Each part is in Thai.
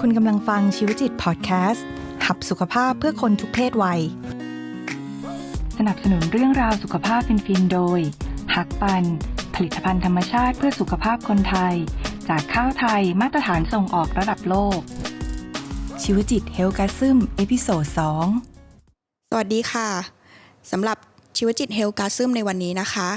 คุณกำลังฟังชีวจิตพอดแคสต์ หับสุขภาพเพื่อคนทุกเพศวัย สนับสนุนเรื่องราวสุขภาพฟินๆโดย หักปัน ผลิตภัณฑ์ธรรมชาติเพื่อสุขภาพคนไทย จากข้าวไทยมาตรฐานส่งออกระดับโลก ชีวจิตเฮลกัซึมเอพิโซด2สวัสดีค่ะสำหรับชีวจิตเฮลกาซึมในวันนี้นะคะ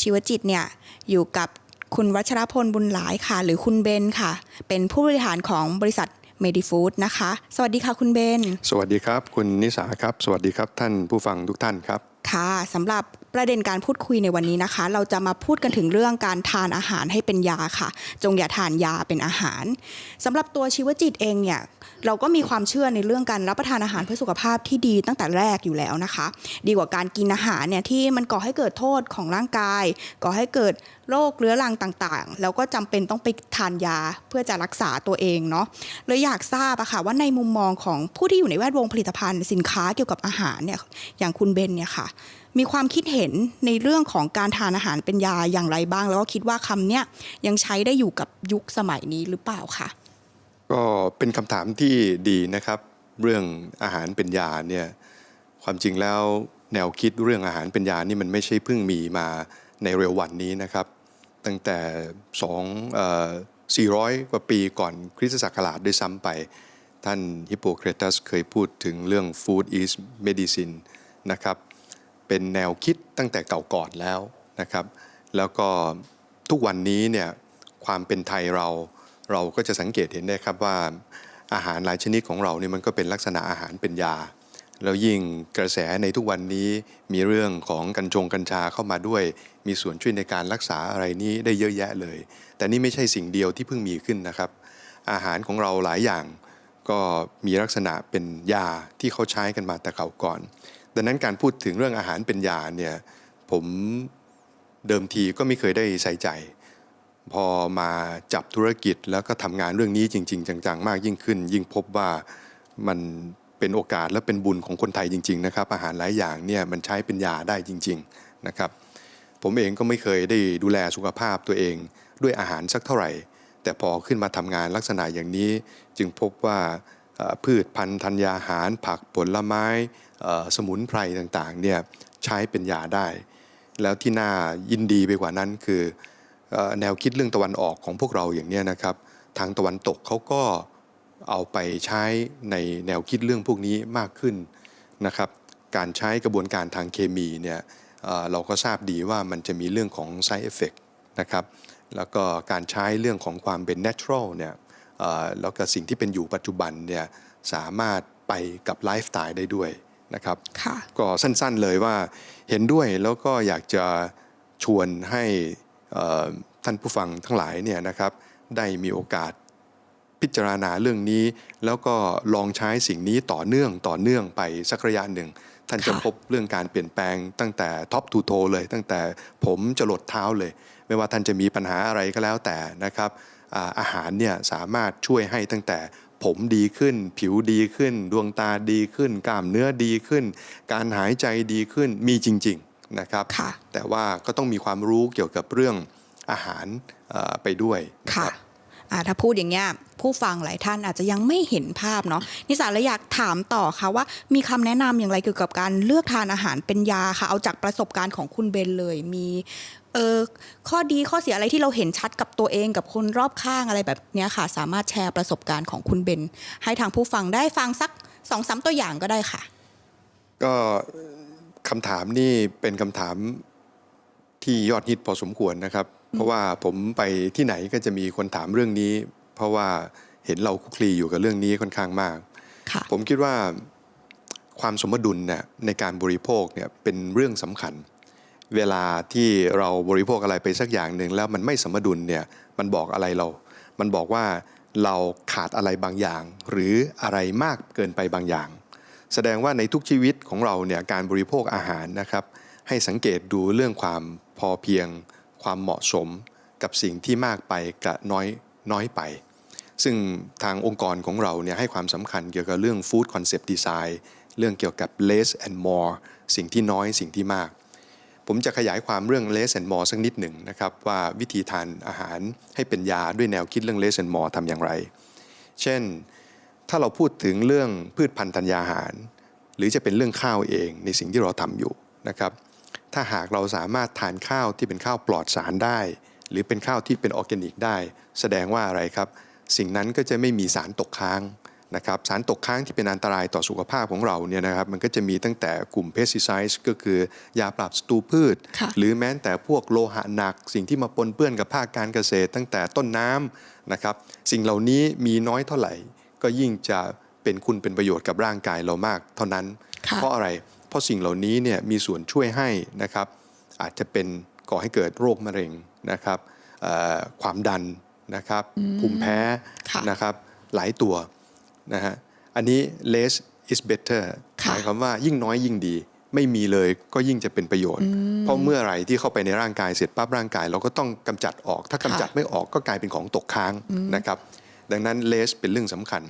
ชีวจิตเนี่ยอยู่กับคุณวัชรพลบุญหลายค่ะ หรือคุณเบนค่ะ เป็นผู้บริหารของบริษัท เมดิฟู้ดนะคะ สวัสดีค่ะคุณเบน สวัสดีครับ คุณนิสาครับ สวัสดีครับท่านผู้ฟังทุกท่านครับค่ะสำหรับ ประเด็นการพูดคุยในวันนี้นะคะ เราจะมาพูดกันถึงเรื่องการทานอาหารให้เป็นยาค่ะ จงอย่าทานยาเป็นอาหารสำหรับตัวชีวจิตเองเนี่ยเราก็มีความเชื่อในเรื่องการรับประทานอาหารเพื่อสุขภาพที่ดีตั้งแต่แรกอยู่แล้วนะคะ ดีกว่าการกินอาหารเนี่ยที่มันก่อให้เกิดโทษของร่างกาย ก่อให้เกิดโรคเรื้อรังต่างๆ แล้วก็จำเป็นต้องไปทานยาเพื่อจะรักษาตัวเองเนาะเลยอยากทราบอะค่ะว่าในมุมมองของผู้ที่อยู่ในแวดวงผลิตภัณฑ์สินค้าเกี่ยวกับอาหารเนี่ยอย่างคุณเบนเนี่ยค่ะ มีความคิดเห็นในเรื่องของการทานอาหารเป็นยาอย่างไรบ้าง แล้วก็คิดว่าคำเนี้ยยังใช้ได้อยู่กับยุคสมัยนี้หรือเปล่าคะก็เป็นคำถามที่ดีนะครับ เรื่องอาหารเป็นยาเนี่ยความจริงแล้วแนวคิดเรื่องอาหารเป็นยานี่มันไม่ใช่เพิ่งมีมาในเร็ววันนี้นะครับ ตั้งแต่2เอ่อ400 กว่าปีก่อนคริสตศักราชด้วยซ้ำไป ท่านฮิปโปเครตัสเคยพูดถึงเรื่อง food is medicine นะครับ เป็นแนวคิดตั้งแต่เก่าก่อนแล้วนะครับ แล้วก็ทุกวันนี้เนี่ยความเป็นไทยเราเราก็จะสังเกตเห็นได้ครับว่าอาหารหลายชนิดของเราเนี่ยมันก็เป็นลักษณะอาหารเป็นยา แล้วยิ่งกระแสในทุกวันนี้มีเรื่องของกัญชงกัญชาเข้ามาด้วย มีส่วนช่วยในการรักษาอะไรนี้ได้เยอะแยะเลย แต่นี่ไม่ใช่สิ่งเดียวที่เพิ่งมีขึ้นนะครับ อาหารของเราหลายอย่างก็มีลักษณะเป็นยาที่เขาใช้กันมาแต่เก่าก่อน ดังนั้นการพูดถึงเรื่องอาหารเป็นยาเนี่ยผมเดิมทีก็ไม่เคยได้ใส่ใจ พอมาจับธุรกิจแล้วก็ทำงานเรื่องนี้จริง ๆ จังๆ มากยิ่งขึ้น ยิ่งพบว่ามันเป็นโอกาสและเป็นบุญของคนไทยจริง ๆ นะครับ อาหารหลายอย่างเนี่ยมันใช้เป็นยาได้จริง ๆนะครับ ผมเองก็ไม่เคยได้ดูแลสุขภาพตัวเองด้วยอาหารสักเท่าไหร่ แต่พอขึ้นมาทำงานลักษณะอย่างนี้ จึงพบว่าพืชพันธุ์ธัญญาหารผักผลไม้ สมุนไพรต่างๆเนี่ยใช้เป็นยาได้ แล้วที่น่ายินดีไปกว่านั้นคืออแนวคิดเรื่องตะวันออกของพวกเราอย่างนี้นะครับ ทางตะวันตกเขาก็เอาไปใช้ในแนวคิดเรื่องพวกนี้มากขึ้นนะครับ การใช้กระบวนการทางเคมีเนี่ยเราก็ทราบดีว่ามันจะมีเรื่องของ side effect นะครับแล้วก็การใช้เรื่องของความเป็น natural เนี่ยแล้วก็สิ่งที่เป็นอยู่ปัจจุบันเนี่ยสามารถไปกับไลฟ์สไตล์ได้ด้วย นะครับค่ะก็สั้นๆเลยว่าเห็นด้วยแล้วก็อยากจะชวนให้เอ่อท่านผู้ฟังทั้งหลายเนี่ยนะครับได้มีโอกาสพิจารณาเรื่องนี้ แล้วก็ลองใช้สิ่งนี้ต่อเนื่องต่อเนื่องไปสักระยะหนึ่ง ท่านจะค่ะพบเรื่องการเปลี่ยนแปลงตั้งแต่ท็อปทูโทเลย ตั้งแต่ผมจะหลดเท้าเลย ไม่ว่าท่านจะมีปัญหาอะไรก็แล้วแต่นะครับอาอาหารเนี่ยสามารถช่วยให้ตั้งแต่ ผมดีขึ้น ผิวดีขึ้น ดวงตาดีขึ้น กล้ามเนื้อดีขึ้น การหายใจดีขึ้นมีจริง ๆนะครับค่ะแต่ว่าก็ต้องมีความรู้เกี่ยวกับเรื่องอาหารเอ่อไปด้วยนะค่ะรับอ่า ถ้าพูดอย่างเงี้ยผู้ฟังหลายท่านอาจจะยังไม่เห็นภาพเนาะนิสาเลยอยากถามต่อค่ะว่า มีคำแนะนำอย่างไรเกี่ยวกับการเลือกทานอาหารเป็นยาค่ะ เอาจากประสบการณ์ของคุณเบนเลยมีเออข้อดีข้อเสียอะไรที่เราเห็นชัดกับตัวเองกับคนรอบข้างอะไรแบบนี้ค่ะ สามารถแชร์ประสบการณ์ของคุณเบน ให้ทางผู้ฟังได้ฟังสักสองสามตัวอย่างก็ได้ค่ะ ก็คำถามนี่เป็นคำถามที่ยอดฮิตพอสมควรนะครับ เพราะว่าผมไปที่ไหนก็จะมีคนถามเรื่องนี้ เพราะว่าเห็นเราคลุกคลีอยู่กับเรื่องนี้ค่อนข้างมากค่ะผมคิดว่าความสมดุลเนี่ยในการบริโภคเนี่ยเป็นเรื่องสำคัญ เวลาที่เราบริโภคอะไรไปสักอย่างหนึ่งแล้วมันไม่สมดุลเนี่ยมันบอกอะไรเรา มันบอกว่าเราขาดอะไรบางอย่าง หรืออะไรมากเกินไปบางอย่าง แสดงว่าในทุกชีวิตของเราเนี่ยการบริโภคอาหารนะครับ ให้สังเกตดูเรื่องความพอเพียง ความเหมาะสมกับสิ่งที่มากไปกับน้อยน้อยไป ซึ่งทางองค์กรของเราเนี่ยให้ความสำคัญเกี่ยวกับเรื่อง Food Concept Design เรื่องเกี่ยวกับ less and more สิ่งที่น้อยสิ่งที่มาก ผมจะขยายความเรื่อง less and more สักนิดหนึ่งนะครับว่าวิธีทานอาหารให้เป็นยาด้วยแนวคิดเรื่อง less and more ทำอย่างไร เช่น ถ้าเราพูดถึงเรื่องพืชพันธุ์ธัญญาหาร หรือจะเป็นเรื่องข้าวเองในสิ่งที่เราทำอยู่นะครับ ถ้าหากเราสามารถทานข้าวที่เป็นข้าวปลอดสารได้ หรือเป็นข้าวที่เป็นออร์แกนิกได้ แสดงว่าอะไรครับ สิ่งนั้นก็จะไม่มีสารตกค้างนะครับสารตกค้างที่เป็นอันตรายต่อสุขภาพของเราเนี่ยนะครับมันก็จะมีตั้งแต่กลุ่มเพสซิไซด์ก็คือยาปราบศัตรูพืชค่ะหรือแม้แต่พวกโลหะหนัก สิ่งที่มาปนเปื้อนกับภาคการเกษตร ตั้งแต่ต้นน้ำนะครับสิ่งเหล่านี้มีน้อยเท่าไหร่ ก็ยิ่งจะเป็นคุณเป็นประโยชน์กับร่างกายเรามาก เท่านั้นค่ะเพราะอะไร เพราะสิ่งเหล่านี้เนี่ยมีส่วนช่วยให้นะครับอาจจะเป็นก่อให้เกิดโรคมะเร็งนะครับเอ่อความดันนะครับภูมิแพ้ค่ะนะครับหลายตัวนะฮะอันนี้ less is better ค่ะหมายความว่ายิ่งน้อยยิ่งดี ไม่มีเลยก็ยิ่งจะเป็นประโยชน์ เพราะเมื่อไหร่ที่เข้าไปในร่างกายเสร็จปั๊บร่างกาย เราก็ต้องกำจัดออก ถ้ากำจัดไม่ออกก็กลายเป็นของตกค้างนะครับดังนั้น less เป็นเรื่องสำคัญ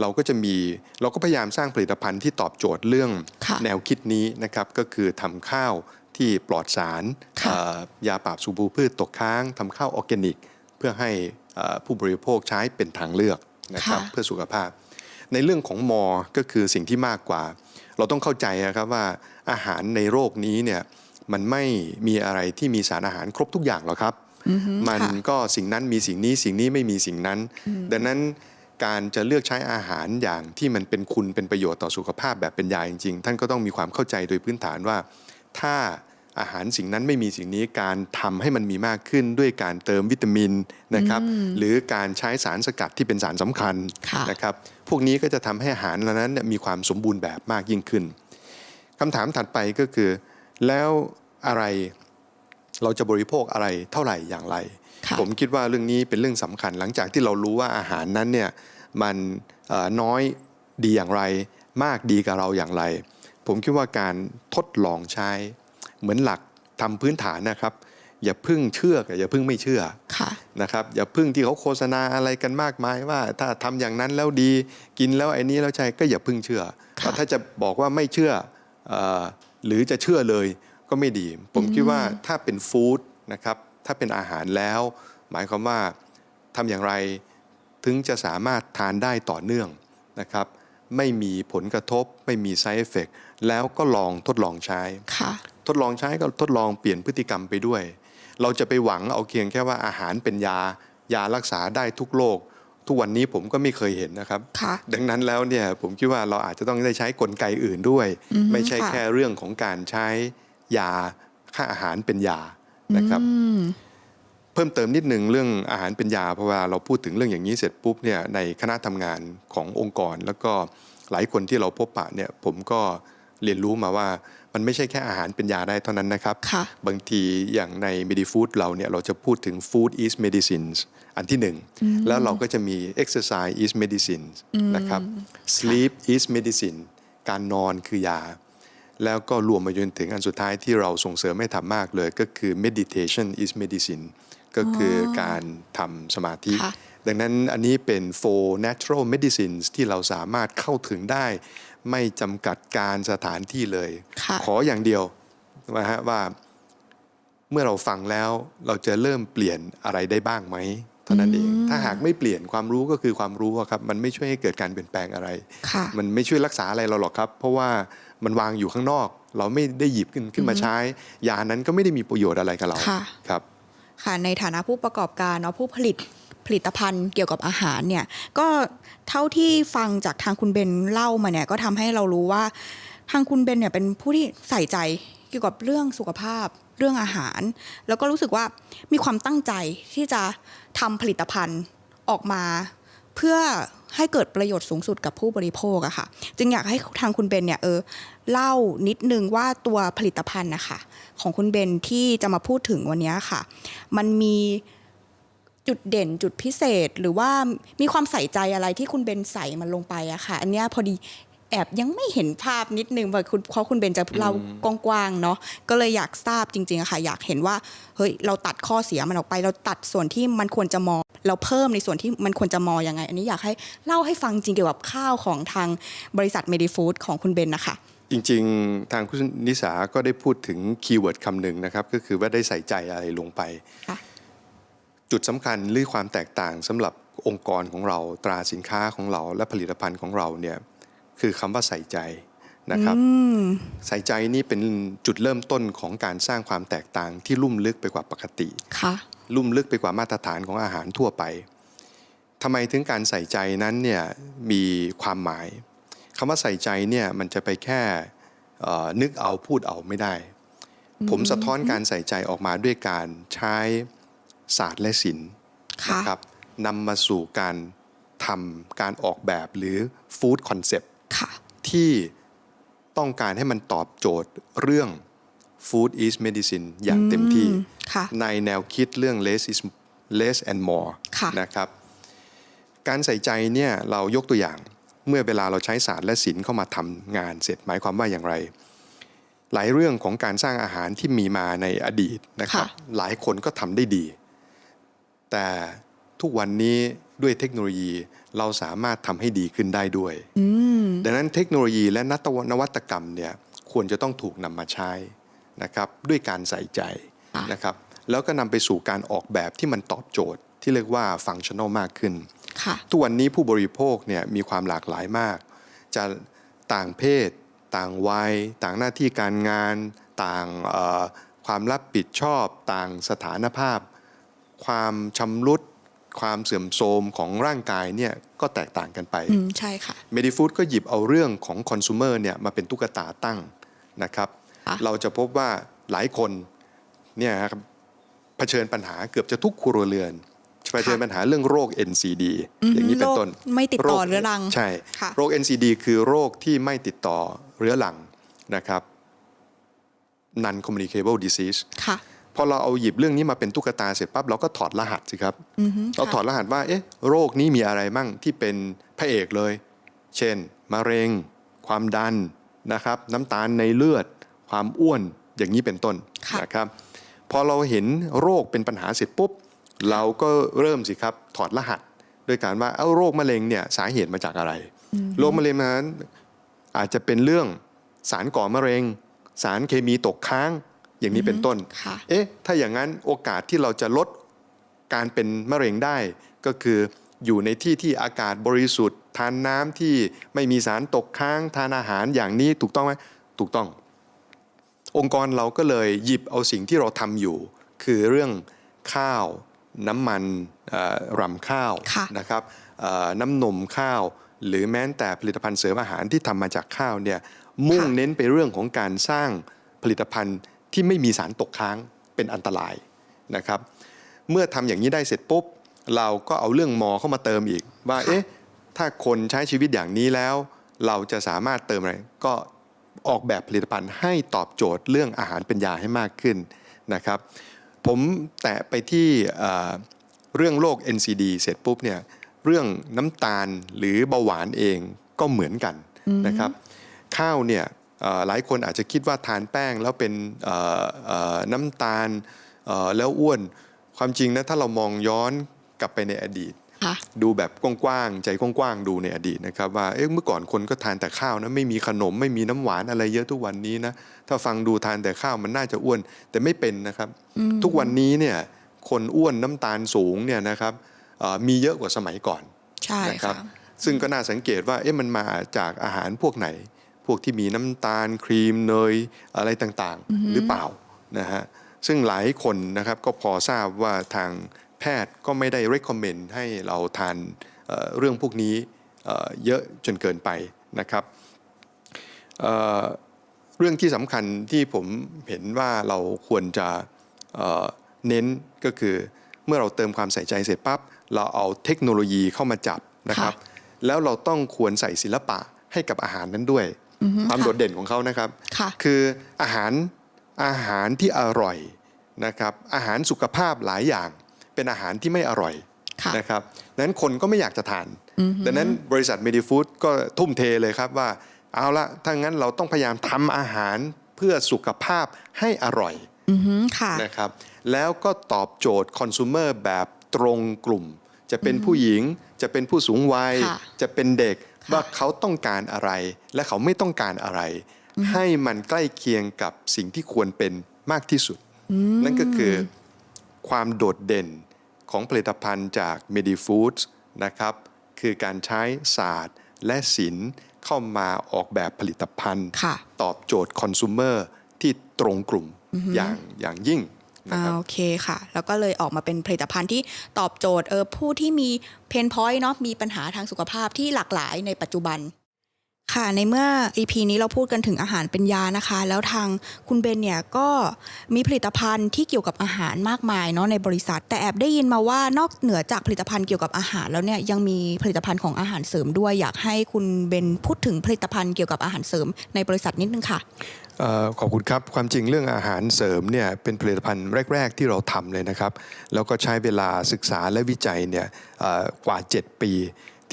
เราก็จะมีเราก็พยายามสร้างผลิตภัณฑ์ที่ตอบโจทย์เรื่องค่ะแนวคิดนี้นะครับก็คือทำข้าวที่ปลอดสารค่ะเอ่อยาปราบสูบูพืชตกค้างทำข้าวออร์แกนิก เพื่อให้เอ่อผู้บริโภคใช้เป็นทางเลือกนะครับค่ะเพื่อสุขภาพ ในเรื่องของมอ ก็คือสิ่งที่มากกว่า เราต้องเข้าใจนะครับว่าอาหารในโรคนี้เนี่ยมันไม่มีอะไรที่มีสารอาหารครบทุกอย่างหรอกครับ มันค่ะก็สิ่งนั้นมีสิ่งนี้สิ่งนี้ไม่มีสิ่งนั้น ดังนั้น การจะเลือกใช้อาหารอย่างที่มันเป็นคุณเป็นประโยชน์ต่อสุขภาพแบบเป็นยาจริงๆ ท่านก็ต้องมีความเข้าใจโดยพื้นฐานว่า ถ้าอาหารสิ่งนั้นไม่มีสิ่งนี้การทำให้มันมีมากขึ้นด้วยการเติมวิตามินนะครับหรือการใช้สารสกัดที่เป็นสารสำคัญค่ะนะครับพวกนี้ก็จะทำให้อาหารเหล่านั้นเนี่ยมีความสมบูรณ์แบบมากยิ่งขึ้นคำถามถัดไปก็คือ แล้วอะไรเราจะบริโภคอะไรเท่าไหร่อย่างไรค่ะผมคิดว่าเรื่องนี้เป็นเรื่องสำคัญหลังจากที่เรารู้ว่าอาหารนั้นเนี่ย มันเอ่อน้อยดีอย่างไร มากดีกับเราอย่างไร ผมคิดว่าการทดลองใช้ เหมือนหลักทำพื้นฐานนะครับ อย่าเพึ่งเชื่อกับอย่าเพึ่งไม่เชื่อค่ะนะครับอย่าพึ่งที่เขาโฆษณาอะไรกันมากมายว่า ถ้าทำอย่างนั้นแล้วดีกินแล้วไอ้นี้แล้วใช่ก็อย่าพึ่งเชื่อค่ะถ้าจะบอกว่าไม่เชื่อเออหรือจะเชื่อเลยก็ไม่ดี ผมคิดว่าถ้าเป็นฟู้ดนะครับถ้าเป็นอาหารแล้ว หมายความว่าทำอย่างไร ถึงจะสามารถทานได้ต่อเนื่องนะครับ ไม่มีผลกระทบ ไม่มี side effect แล้วก็ลองทดลองใช้ค่ะทดลองใช้ก็ทดลองเปลี่ยนพฤติกรรมไปด้วย เราจะไปหวังเอาเพียงแค่ว่าอาหารเป็นยา ยารักษาได้ทุกโรคทุกวันนี้ผมก็ไม่เคยเห็นนะครับค่ะดังนั้นแล้วเนี่ยผมคิดว่าเราอาจจะต้องได้ใช้กลไกอื่นด้วยอือฮึไม่ใช่ค่ะแค่เรื่องของการใช้ยาค่าอาหารเป็นยานะครับอืม เพิ่มเติมนิดหนึ่งเรื่องอาหารเป็นยาเพราะว่าเราพูดถึงเรื่องอย่างนี้เสร็จปุ๊บเนี่ยในคณะทำงานขององค์กร แล้วก็หลายคนที่เราพบปะเนี่ยผมก็เรียนรู้มาว่ามันไม่ใช่แค่อาหารเป็นยาได้เท่านั้นนะครับค่ะบางทีอย่างใน Medifood เราเนี่ยเราจะพูดถึง Food is Medicines อันที่หนึ่ง แล้วเราก็จะมี Exercise is Medicine นะครับ Sleep is Medicine การนอนคือยา แล้วก็รวมมาจนถึงอันสุดท้ายที่เราส่งเสริมให้ทำมากเลยก็คือ meditation is medicine ก็คือการทำสมาธิค่ะดังนั้นอันนี้เป็น four natural medicines ที่เราสามารถเข้าถึงได้ ไม่จำกัดการสถานที่เลยค่ะขออย่างเดียวนะฮะว่าเมื่อเราฟังแล้วเราจะเริ่มเปลี่ยนอะไรได้บ้างไหมเท่านั้นเอง ถ้าหากไม่เปลี่ยนความรู้ก็คือความรู้อะครับ มันไม่ช่วยให้เกิดการเปลี่ยนแปลงอะไรค่ะมันไม่ช่วยรักษาอะไรเราหรอกครับ เพราะว่ามันวางอยู่ข้างนอก เราไม่ได้หยิบขึ้นขึ้นมาใช้ ยานั้นก็ไม่ได้มีประโยชน์อะไรกับเราค่ะครับ ค่ะในฐานะผู้ประกอบการเนาะผู้ผลิตผลิตภัณฑ์เกี่ยวกับอาหารเนี่ยก็เท่าที่ฟังจากทางคุณเบนเล่ามาเนี่ยก็ทำให้เรารู้ว่าทางคุณเบนเนี่ยเป็นผู้ที่ใส่ใจเกี่ยวกับเรื่องสุขภาพเรื่องอาหาร แล้วก็รู้สึกว่ามีความตั้งใจที่จะทำผลิตภัณฑ์ออกมาเพื่อ ให้เกิดประโยชน์สูงสุดกับผู้บริโภคอะค่ะ จึงอยากให้ทางคุณเบนเนี่ยเออเล่านิดนึงว่าตัวผลิตภัณฑ์นะคะของคุณเบนที่จะมาพูดถึงวันนี้ค่ะ มันมีจุดเด่นจุดพิเศษหรือว่ามีความใส่ใจอะไรที่คุณเบนใส่มันลงไปอะค่ะ อันเนี้ยพอดี แอบยังไม่เห็นภาพนิดนึงเพราะคุณเพราะคุณเบนจะเล่ากว้างๆเนาะก็เลยอยากทราบจริงๆอะค่ะ อยากเห็นว่าเฮ้ยเราตัดข้อเสียมันออกไป เราตัดส่วนที่มันควรจะมอง เราเพิ่มในส่วนที่มันควรจะมองยังไง อันนี้อยากให้เล่าให้ฟังจริงเกี่ยวกับข้าวของทางบริษัทเมดิฟู้ดของคุณเบนนะคะจริงๆ ทางคุณนิสาก็ได้พูดถึงคีย์เวิร์ดคำหนึ่งนะครับ ก็คือว่าได้ใส่ใจอะไรลงไปค่ะจุดสำคัญหรือความแตกต่างสำหรับองค์กรของเราตราสินค้าของเราและผลิตภัณฑ์ของเราเนี่ย คือคำว่าใส่ใจนะครับอืมใส่ใจนี่เป็นจุดเริ่มต้นของการสร้างความแตกต่างที่ลุ่มลึกไปกว่าปกติค่ะลุ่มลึกไปกว่ามาตรฐานของอาหารทั่วไปทำไมถึงการใส่ใจนั้นเนี่ยมีความหมายคำว่าใส่ใจเนี่ยมันจะไปแค่เอ่อนึกเอาพูดเอาไม่ได้ ผมสะท้อนการใส่ใจออกมาด้วยการใช้ศาสตร์และศิลป์ค่ะนะครับนำมาสู่การทำการออกแบบหรือฟู้ดคอนเซปต์ค่ะ ที่ต้องการให้มันตอบโจทย์เรื่อง food is medicine อย่างเต็มที่อืมค่ะในแนวคิดเรื่อง less is less and more ค่ะนะครับ การใส่ใจเนี่ยเรายกตัวอย่างเมื่อเวลาเราใช้ศาสตร์และศิลป์เข้ามาทำงานเสร็จหมายความว่าอย่างไร หลายเรื่องของการสร้างอาหารที่มีมาในอดีตนะครับค่ะหลายคนก็ทำได้ดี แต่ทุกวันนี้ด้วยเทคโนโลยี เราสามารถทำให้ดีขึ้นได้ด้วยอืมดังนั้นเทคโนโลยีและนวัตกรรมเนี่ยควรจะต้องถูกนำมาใช้นะครับด้วยการใส่ใจค่ะนะครับแล้วก็นำไปสู่การออกแบบที่มันตอบโจทย์ ที่เรียกว่าฟังชั่นอลมากขึ้นค่ะทุกวันนี้ผู้บริโภคเนี่ยมีความหลากหลายมาก จะต่างเพศ ต่างวัย ต่างหน้าที่การงาน ต่างเอ่อความรับผิดชอบ ต่างสถานภาพ ความชำรุด ความเสื่อมโทรมของร่างกายเนี่ยก็แตกต่างกันไปอืมใช่ค่ะเมดิฟูดก็หยิบเอาเรื่องของคอน sumer เนี่ยมาเป็นตุ๊กตาตั้งนะครับค่ะเราจะพบว่าหลายคนเนี่ยครับเผชิญปัญหาเกือบจะทุกครัวเรือนเผชิญปัญหาเรื่องโรค NCD อย่างนี้เป็นต้นโรคไม่ติดต่อโคเรื้อรังใช่ค่ะโรค NCD คือโรคที่ไม่ติดต่อเรื้อรังนะครับ non communicable disease ค่ะ พอเราเอาหยิบเรื่องนี้มาเป็นตุ๊กตาเสร็จปั๊บเราก็ถอดรหัสสิครับอือฮึเราถอดรหัสว่าเอ๊ะโรคนี้มีอะไรมั่งที่เป็นพระเอกเลย เช่น มะเร็ง ความดันนะครับ น้ำตาลในเลือด ความอ้วนอย่างนี้เป็นต้นค่ะนะครับ พอเราเห็นโรคเป็นปัญหาเสร็จปุ๊บ เราก็เริ่มสิครับถอดรหัสโดยการว่าเอ้าโรคมะเร็งเนี่ยสาเหตุมาจากอะไรโรคมะเร็งนั้นอาจจะเป็นเรื่องสารก่อมะเร็ง สารเคมีตกค้าง อย่างนี้เป็นต้นค่ะเอ๊ะ ถ้าอย่างนั้นโอกาสที่เราจะลดการเป็นมะเร็งได้ ก็คืออยู่ในที่ที่อากาศบริสุทธิ์ ทานน้ำที่ไม่มีสารตกค้าง ทานอาหารอย่างนี้ถูกต้องไหมถูกต้อง องค์กรเราก็เลยหยิบเอาสิ่งที่เราทำอยู่ คือเรื่องข้าว น้ำมันเอ่อรำข้าวค่ะนะครับเอ่อน้ำนมข้าว หรือแม้แต่ผลิตภัณฑ์เสริมอาหารที่ทำมาจากข้าวเนี่ยมุ่งค่ะเน้นไปเรื่องของการสร้างผลิตภัณฑ์ ที่ไม่มีสารตกค้างเป็นอันตรายนะครับ เมื่อทำอย่างนี้ได้เสร็จปุ๊บ เราก็เอาเรื่องมอเข้ามาเติมอีก ว่าค่ะเอ๊ะถ้าคนใช้ชีวิตอย่างนี้แล้ว เราจะสามารถเติมอะไร ก็ออกแบบผลิตภัณฑ์ให้ตอบโจทย์เรื่องอาหารเป็นยาให้มากขึ้นนะครับ ผมแตะไปที่เอ่อเรื่องโรค NCD เสร็จปุ๊บเนี่ยเรื่องน้ำตาลหรือเบาหวานเองก็เหมือนกันนะครับ ข้าวเนี่ยเอ่อ หลายคนอาจจะคิดว่าทานแป้งแล้วเป็นเอ่อเอ่อน้ำตาลเอ่อแล้วอ้วน ความจริงนะถ้าเรามองย้อนกลับไปในอดีตค่ะดูแบบกว้างๆใจกว้างๆดูในอดีตนะครับว่าเอ๊ะเมื่อก่อนคนก็ทานแต่ข้าวนะไม่มีขนมไม่มีน้ำหวานอะไรเยอะทุกวันนี้นะถ้าฟังดูทานแต่ข้าวมันน่าจะอ้วนแต่ไม่เป็นนะครับ ทุกวันนี้เนี่ยคนอ้วนน้ำตาลสูงเนี่ยนะครับเอ่อมีเยอะกว่าสมัยก่อนใช่นะครัค่ะบซึ่งก็น่าสังเกตว่าเอ๊ะมันมาจากอาหารพวกไหน พวกที่มีน้ำตาลครีมเนยอะไรต่างๆ หรือเปล่านะฮะซึ่งหลายคนนะครับก็พอทราบว่าทางแพทย์ก็ไม่ได้ recommend ให้เราทานเอ่อเรื่องพวกนี้เอ่อเยอะจนเกินไปนะครับเอ่อเรื่องที่สำคัญที่ผมเห็นว่าเราควรจะเอ่อเน้นก็คือเมื่อเราเติมความใส่ใจเสร็จปั๊บเราเอาเทคโนโลยีเข้ามาจับนะครับ แล้วเราต้องควรใส่ศิลปะให้กับอาหารนั้นด้วย ความค่ะโดดเด่นของเขานะครับค่ะคืออาหารอาหารที่อร่อยนะครับอาหารสุขภาพหลายอย่าง เป็นอาหารที่ไม่อร่อยค่ะนะครับดังนั้นคนก็ไม่อยากจะทานดังนั้นบริษัทเมดิฟู้ดก็ทุ่มเทเลยครับว่าเอาละถ้างั้นเราต้องพยายามทำอาหารเพื่อสุขภาพให้อร่อยอือฮึค่ะนะครับแล้วก็ตอบโจทย์คอน sumer แบบตรงกลุ่ม จะเป็นผู้หญิง จะเป็นผู้สูงวัยค่ะจะเป็นเด็กค่ะว่าเขาต้องการอะไร และเขาไม่ต้องการอะไร ให้มันใกล้เคียงกับสิ่งที่ควรเป็นมากที่สุด นั่นก็คือความโดดเด่นของผลิตภัณฑ์จาก Medifoods นะครับคือการใช้ศาสตร์และศิลป์เข้ามาออกแบบผลิตภัณฑ์ค่ะตอบโจทย์คอน sumer ที่ตรงกลุ่มอย่างอย่างยิ่งนะ อ่าโอเคค่ะ แล้วก็เลยออกมาเป็นผลิตภัณฑ์ที่ตอบโจทย์เออผู้ที่มีเพนพอยต์เนาะมีปัญหาทางสุขภาพที่หลากหลายในปัจจุบัน ค่ะในเมื่อ EP นี้เราพูดกันถึงอาหารเป็นยานะคะ แล้วทางคุณเบนเนี่ยก็มีผลิตภัณฑ์ที่เกี่ยวกับอาหารมากมายเนาะในบริษัท แต่แอบได้ยินมาว่านอกเหนือจากผลิตภัณฑ์เกี่ยวกับอาหารแล้วเนี่ยยังมีผลิตภัณฑ์ของอาหารเสริมด้วยอยากให้คุณเบนพูดถึงผลิตภัณฑ์เกี่ยวกับอาหารเสริมในบริษัทนิดนึงค่ะออขอบคุณครับ ความจริงเรื่องอาหารเสริมเนี่ยเป็นผลิตภัณฑ์แรก ๆ ที่เราทำเลยนะครับ แล้วก็ใช้เวลาศึกษาและวิจัยเนี่ยเอ่อกว่า 7 ปี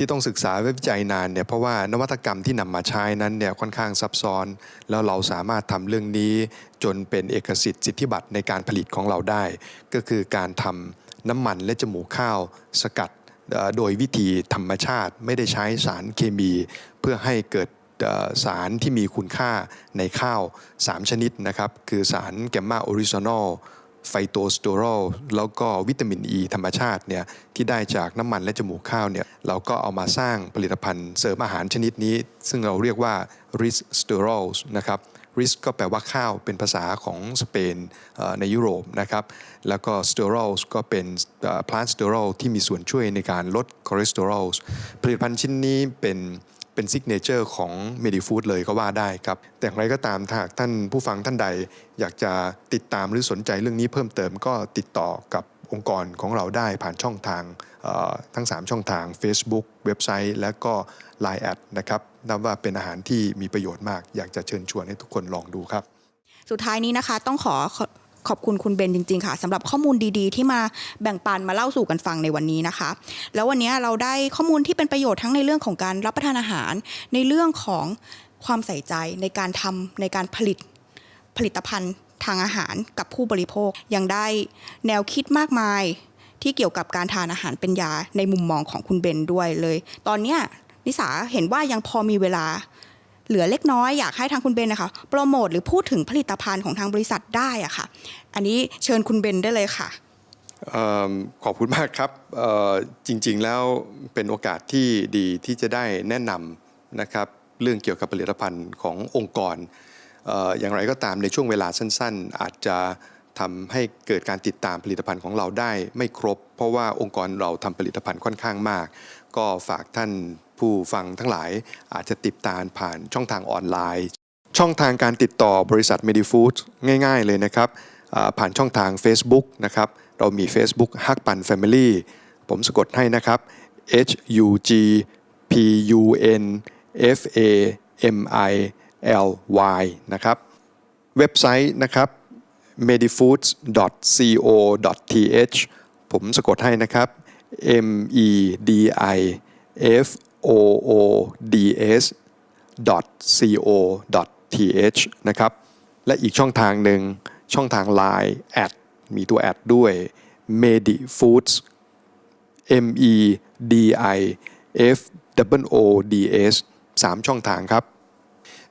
ที่ต้องศึกษาและวิจัยนานเนี่ยเพราะว่านวัตกรรมที่นำมาใช้นั้นเนี่ยค่อนข้างซับซ้อน แล้วเราสามารถทำเรื่องนี้ จนเป็นเอกสิทธิ์สิทธิบัตรในการผลิตของเราได้ ก็คือการทำน้ำมันและจมูกข้าวสกัดโดยวิธีธรรมชาติไม่ได้ใช้สารเคมี เพื่อให้เกิดสารที่มีคุณค่าในข้าว 3 ชนิดนะครับ คือสารแกมมาออริจินอล ไฟโตสเตอรอลแล้วก็วิตามินอ e ีธรรมชาติเนี่ยที่ได้จากน้ำมันและจมูกข้าวเนี่ยเราก็เอามาสร้างผลิตภัณฑ์เสริมอาหารชนิดนี้ ซึ่งเราเรียกว่า r i s s t e r o l s นะครับ r i s ก็แปลว่าข้าวเป็นภาษาของสเปนในยุโรปนะครับ แล้วก็ s t e r o l s ก็เป็นพลาสเตอรอลที่มีส่วนช่วยในการลดคอเลสเตอรอลผลิตภัณฑ์ชิ้นนี้เป็น เป็นซิกเนเจอร์ของ Medifood เลยก็ว่าได้ครับ แต่อย่างไรก็ตามถ้าท่านผู้ฟังท่านใด อยากจะติดตามหรือสนใจเรื่องนี้เพิ่มเติมก็ติดต่อกับองค์กรของเราได้ผ่านช่องทางทั้ง 3 ช่องทาง Facebook เว็บไซต์ และก็ Line แอดนะครับนับว่าเป็นอาหารที่มีประโยชน์มาก อยากจะเชิญชวนให้ทุกคนลองดูครับ สุดท้ายนี้นะคะต้องขอ ขอบคุณคุณเบนจริง ๆ ค่ะสำหรับข้อมูลดีๆ ที่มาแบ่งปันมาเล่าสู่กันฟังในวันนี้นะคะ แล้ววันนี้เราได้ข้อมูลที่เป็นประโยชน์ทั้งในเรื่องของการรับประทานอาหาร ในเรื่องของความใส่ใจในการทำในการผลิตผลิตภัณฑ์ทางอาหารกับผู้บริโภคยังได้แนวคิดมากมายที่เกี่ยวกับการทานอาหารเป็นยาในมุมมองของคุณเบนด้วยเลย ตอนเนี้ยนิสาเห็นว่ายังพอมีเวลา เหลือเล็กน้อยอยากให้ทางคุณเบนนะคะโปรโมทหรือพูดถึงผลิตภัณฑ์ของทางบริษัทได้อะค่ะ อันนี้เชิญคุณเบนได้เลยค่ะเอิ่มขอบคุณมากครับจริงๆแล้วเป็นโอกาสที่ดีที่จะได้แนะนำนะครับเรื่องเกี่ยวกับผลิตภัณฑ์ขององค์กรออย่างไรก็ตามในช่วงเวลาสั้นๆ อาจจะทำให้เกิดการติดตามผลิตภัณฑ์ของเราได้ไม่ครบ เพราะว่าองค์กรเราทำผลิตภัณฑ์ค่อนข้างมาก ก็ฝากท่าน ผู้ฟังทั้งหลายอาจจะติดตามผ่านช่องทางออนไลน์ ช่องทางการติดต่อบริษัท Medifood ง่ายๆเลยนะครับผ่านช่องทาง Facebook นะครับ เรามี Facebook ฮักปัน Family ผมสะกดให้นะครับ H U G P U N F A M I L Y นะครับ เว็บไซต์นะครับ medifoods.co.th ผมสะกดให้นะครับ M E D I F O O D S co.th นะครับและอีกช่องทางหนึ่งช่องทาง Line แอดมีตัวแอดด้วย medifoods M E D I F O O D S สามช่องทางครับ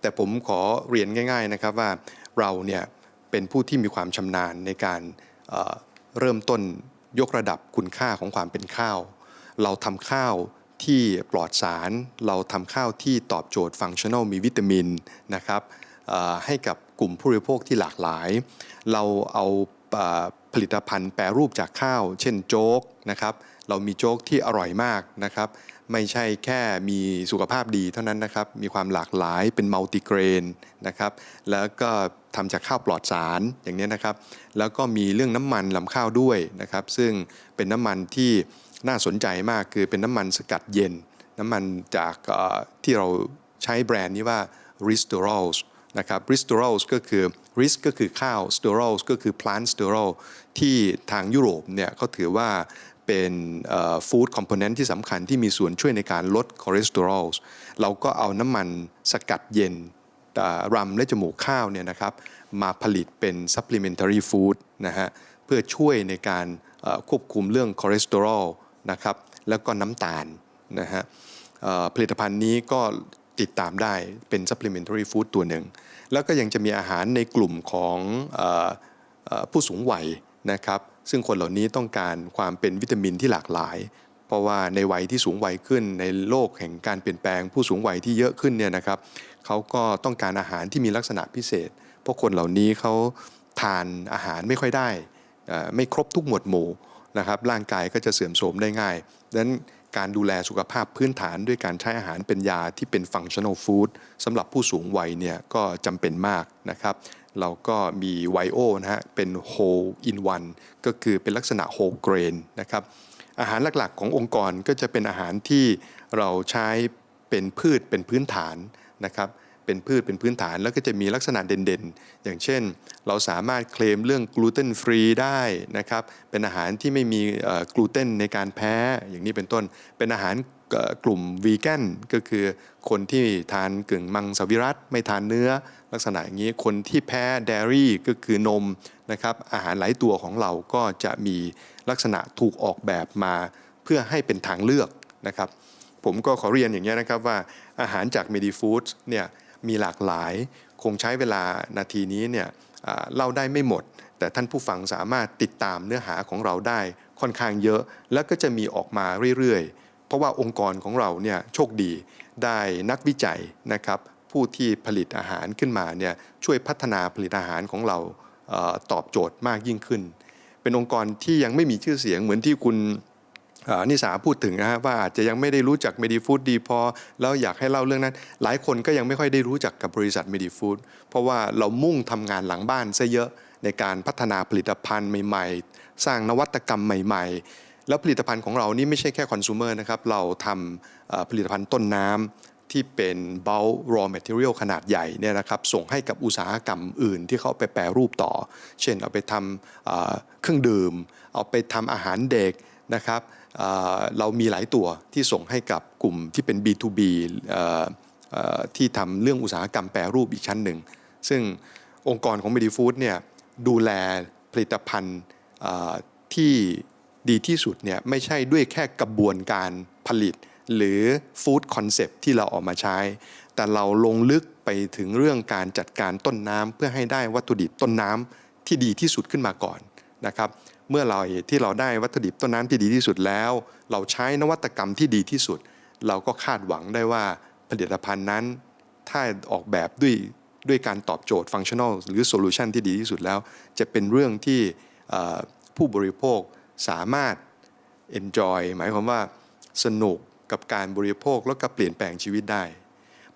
แต่ผมขอเรียนง่าย ๆนะครับว่าเราเนี่ยเป็นผู้ที่มีความชำนาญในการเเริ่มต้นยกระดับคุณค่าของความเป็นข้าว เราทำข้าว ที่ปลอดสาร เราทำข้าวที่ตอบโจทย์ฟังชั่น a ลมีวิตามินนะครับให้กับกลุ่มผู้บริโภคที่หลากหลาย เราเอาอผลิตภัณฑ์แปรรูปจากข้าว เช่นโจ๊กนะครับ เรามีโจ๊กที่อร่อยมากนะครับ ไม่ใช่แค่มีสุขภาพดีเท่านั้นนะครับ มีความหลากหลายเป็นมัลติเกรนนะครับ แล้วก็ทำจากข้าวปลอดสารอย่างนี้นะครับ แล้วก็มีเรื่องน้ำมันลำข้าวด้วยนะครับ ซึ่งเป็นน้ำมันที่ น่าสนใจมากคือเป็นน้ำมันสกัดเย็น น้ำมันจากที่เราใช้แบรนด์นี้ว่า r i s t o r a l s นะครับ r i s t o r a l s ก็คือ RIS ก็คือข้าว s t e r o l s ก็คือ plant s t e r o l ที่ทางยุโรปเนี่ยเขาถือว่าเป็นฟู้ดคอมโพเนนต์ที่สำคัญที่มีส่วนช่วยในการลดคอเลสเตอรอลเราก็เอาน้ำมันสกัดเย็นรำและจมูกข้าวเนี่ยนะครับมาผลิตเป็น supplementary food นะฮะเพื่อช่วยในการควบคุมเรื่องคอเลสเตอรอล นะครับแล้วก็น้ำตาลนะฮะผลิตภัณฑ์นี้ก็ติดตามได้เป็น supplementary food ตัวหนึ่ง แล้วก็ยังจะมีอาหารในกลุ่มของออผู้สูงวัยนะครับซึ่งคนเหล่านี้ต้องการความเป็นวิตามินที่หลากหลาย เพราะว่าในวัยที่สูงวัยขึ้นในโลกแห่งการเปลี่ยนแปลงผู้สูงวัยที่เยอะขึ้นเนี่ยนะครับเขาก็ต้องการอาหารที่มีลักษณะพิเศษ เพราะคนเหล่านี้เขาทานอาหารไม่ค่อยได้ ไม่ครบทุกหมวดหมู่ นะครับร่างกายก็จะเสื่อมโทรมได้ง่ายดังนั้นการดูแลสุขภาพพื้นฐานด้วยการใช้อาหารเป็นยาที่เป็น functional food สำหรับผู้สูงวัยเนี่ยก็จำเป็นมากนะครับ เราก็มีไวโอนะฮะเป็น whole in one ก็คือเป็นลักษณะ whole grain นะครับอาหารหลักๆขององค์กรก็จะเป็นอาหารที่เราใช้เป็นพืชเป็นพื้นฐานนะครับ เป็นพืชเป็นพื้นฐาน แล้วก็จะมีลักษณะเด่นๆ อย่างเช่น เราสามารถเคลมเรื่องกลูเตนฟรีได้นะครับเป็นอาหารที่ไม่มีกลูเตนในการแพ้อย่างนี้เป็นต้น เป็นอาหารกลุ่มวีแกนก็คือคนที่ทานกึ่งมังสวิรัตไม่ทานเนื้อ ลักษณะอย่างนี้คนที่แพ้เดรี่ก็คือนมนะครับอาหารหลายตัวของเราก็จะมีลักษณะถูกออกแบบมา เพื่อให้เป็นทางเลือกนะครับผมก็ขอเรียนอย่างนี้นะครับว่าอาหารจาก Medifood เนี่ย มีหลากหลาย คงใช้เวลานาทีนี้เนี่ยเล่าได้ไม่หมด แต่ท่านผู้ฟังสามารถติดตามเนื้อหาของเราได้ค่อนข้างเยอะ แล้วก็จะมีออกมาเรื่อยๆ เพราะว่าองค์กรของเราเนี่ยโชคดีได้นักวิจัยนะครับผู้ที่ผลิตอาหารขึ้นมาเนี่ยช่วยพัฒนาผลิตอาหารของเราเออตอบโจทย์มากยิ่งขึ้น เป็นองค์กรที่ยังไม่มีชื่อเสียงเหมือนที่คุณ นิสาพูดถึงนะฮะว่าอาจจะยังไม่ได้รู้จัก Medifood ดีพอ แล้วอยากให้เล่าเรื่องนั้น หลายคนก็ยังไม่ค่อยได้รู้จักกับบริษัท Medifood เพราะว่าเรามุ่งทำงานหลังบ้านซะเยอะในการพัฒนาผลิตภัณฑ์ใหม่ ๆ สร้างนวัตกรรมใหม่ ๆ แล้วผลิตภัณฑ์ของเรานี่ไม่ใช่แค่คอน sumer นะครับเราทำผลิตภัณฑ์ต้นน้ำที่เป็น bulk raw material ขนาดใหญ่เนี่ยนะครับส่งให้กับอุตสาหกรรมอื่น ที่เขาไปแปรรูปต่อ เช่นเอาไปทำเครื่องดื่ม เอาไปทำอาหารเด็กนะครับ เรามีหลายตัวที่ส่งให้กับกลุ่มที่เป็น B2B ที่ทำเรื่องอุตสาหกรรมแปรรูปอีกชั้นหนึ่ง ซึ่งองค์กรของ Medifood เนี่ยดูแลผลิตภัณฑ์ที่ดีที่สุดเนี่ยไม่ใช่ด้วยแค่กระบวนการผลิต หรือฟู้ดคอนเซปที่เราออกมาใช้ แต่เราลงลึกไปถึงเรื่องการจัดการต้นน้ำเพื่อให้ได้วัตถุดิบต้นน้ำที่ดีที่สุดขึ้นมาก่อนนะครับ เมื่อเราที่เราได้วัตถุดิบต้นน้ำที่ดีที่สุดแล้ว เราใช้นวัตกรรมที่ดีที่สุด เราก็คาดหวังได้ว่าผลิตภัณฑ์นั้น ถ้าออกแบบด้วยด้วยการตอบโจทย์ฟังชั่น a ลหรือโซลูชันที่ดีที่สุดแล้ว จะเป็นเรื่องที่ผู้บริโภคสามารถ enjoy หมายความว่าสนุกกับการบริโภคแล้วก็เปลี่ยนแปลงชีวิตได้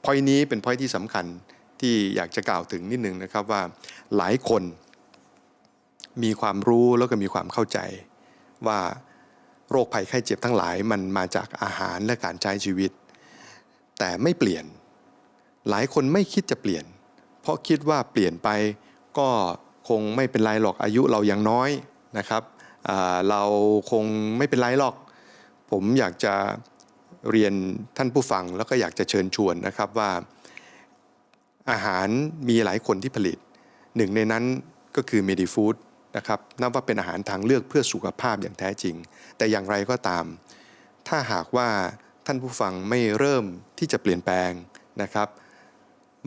พอยนี้เป็นพอยที่สำคัญที่อยากจะกล่าวถึงนิดนึงนะครับว่าหลายคน มีความรู้แล้วก็มีความเข้าใจว่าโรคภัยไข้เจ็บทั้งหลายมันมาจากอาหารและการใช้ชีวิต แต่ไม่เปลี่ยน หลายคนไม่คิดจะเปลี่ยน เพราะคิดว่าเปลี่ยนไปก็คงไม่เป็นไรหรอกอายุเรายังน้อยนะครับเราคงไม่เป็นไรหรอก ผมอยากจะเรียนท่านผู้ฟังแล้วก็อยากจะเชิญชวนนะครับว่า อาหารมีหลายคนที่ผลิต หนึ่งในนั้นก็คือ Medifood นะครับนับว่าเป็นอาหารทางเลือกเพื่อสุขภาพอย่างแท้จริง แต่อย่างไรก็ตาม ถ้าหากว่าท่านผู้ฟังไม่เริ่มที่จะเปลี่ยนแปลงนะครับ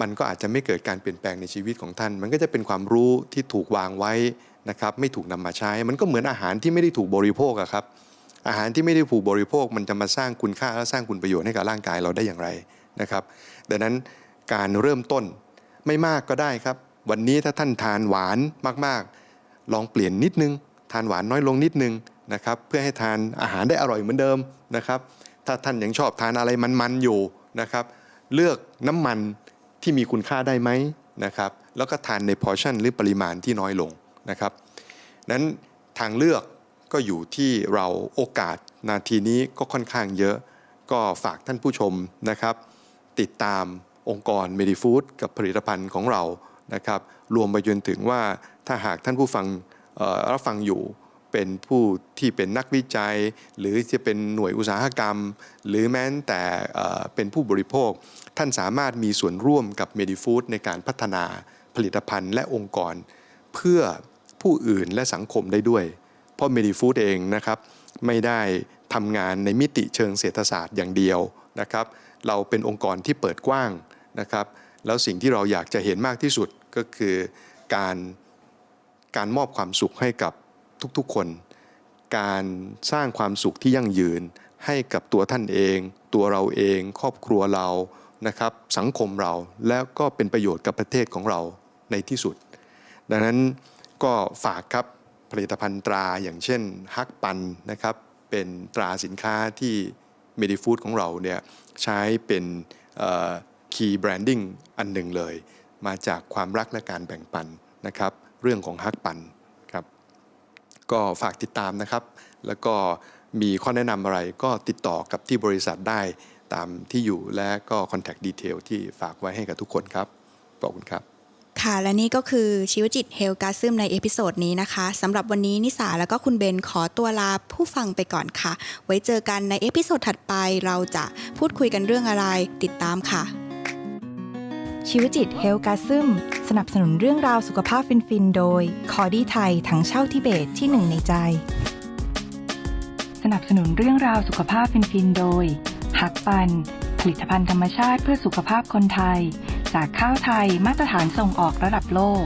มันก็อาจจะไม่เกิดการเปลี่ยนแปลงในชีวิตของท่าน มันก็จะเป็นความรู้ที่ถูกวางไว้นะครับ ไม่ถูกนำมาใช้ มันก็เหมือนอาหารที่ไม่ได้ถูกบริโภคอะครับ อาหารที่ไม่ได้ถูกบริโภค มันจะมาสร้างคุณค่าและสร้างคุณประโยชน์ให้กับร่างกายเราได้อย่างไรนะครับ ดังนั้นการเริ่มต้นไม่มากก็ได้ครับ วันนี้ถ้าท่านทานหวานมากๆ ลองเปลี่ยนนิดนึง ทานหวานน้อยลงนิดนึงนะครับเพื่อให้ทานอาหารได้อร่อยเหมือนเดิมนะครับถ้าท่านยังชอบทานอะไรมันๆอยู่นะครับเลือกน้ำมันที่มีคุณค่าได้ไหมนะครับแล้วก็ทานในพอร์ชั่นหรือปริมาณที่น้อยลงนะครับนั้นทางเลือกก็อยู่ที่เราโอกาสนาทีนี้ก็ค่อนข้างเยอะ ก็ฝากท่านผู้ชมนะครับ ติดตามองค์กร Medifood กับผลิตภัณฑ์ของเรานะครับรวมไปจนถึงว่า ถ้าหากท่านผู้ฟังรับฟังอยู่เป็นผู้ที่เป็นนักวิจัย หรือจะเป็นหน่วยอุตสาหกรรม หรือแม้แต่เอ่อเป็นผู้บริโภค ท่านสามารถมีส่วนร่วมกับ Medifood ในการพัฒนาผลิตภัณฑ์และองค์กร เพื่อผู้อื่นและสังคมได้ด้วย เพราะ Medifood เองนะครับไม่ได้ทำงานในมิติเชิงเศรษฐศาสตร์อย่างเดียวนะครับเราเป็นองค์กรที่เปิดกว้างนะครับแล้วสิ่งที่เราอยากจะเห็นมากที่สุดก็คือการ การมอบความสุขให้กับทุกๆคน การสร้างความสุขที่ยั่งยืนให้กับตัวท่านเอง ตัวเราเอง ครอบครัวเรานะครับสังคมเราแล้วก็เป็นประโยชน์กับประเทศของเราในที่สุด ดังนั้นก็ฝากครับผลิตภัณฑ์ตราอย่างเช่นฮักปันนะครับเป็นตราสินค้าที่ Medifood ของเราเนี่ยใช้เป็นคีย์แบรนดิ้งอันหนึ่งเลย มาจากความรักและการแบ่งปันนะครับ เรื่องของฮักปันครับก็ฝากติดตามนะครับ แล้วก็มีข้อแนะนำอะไรก็ติดต่อกับที่บริษัทได้ตามที่อยู่และก็ contact detail ที่ฝากไว้ให้กับทุกคนครับขอบคุณครับ ค่ะและนี่ก็คือชีวจิตเฮลกาซึมในเอพิโซดนี้นะคะสำหรับวันนี้นิสาแล้วก็คุณเบนขอตัวลาผู้ฟังไปก่อนค่ะ ไว้เจอกันในเอพิโซดถัดไปเราจะพูดคุยกันเรื่องอะไรติดตามค่ะ ชีวจิตเฮลกาซึมสนับสนุนเรื่องราวสุขภาพฟิน ๆ โดย คอดี้ไทยทั้งเช่าทิเบตที่หนึ่งในใจ สนับสนุนเรื่องราวสุขภาพฟิน ๆ โดย หักปัน ผลิตภัณฑ์ธรรมชาติเพื่อสุขภาพคนไทย จากข้าวไทยมาตรฐานส่งออกระดับโลก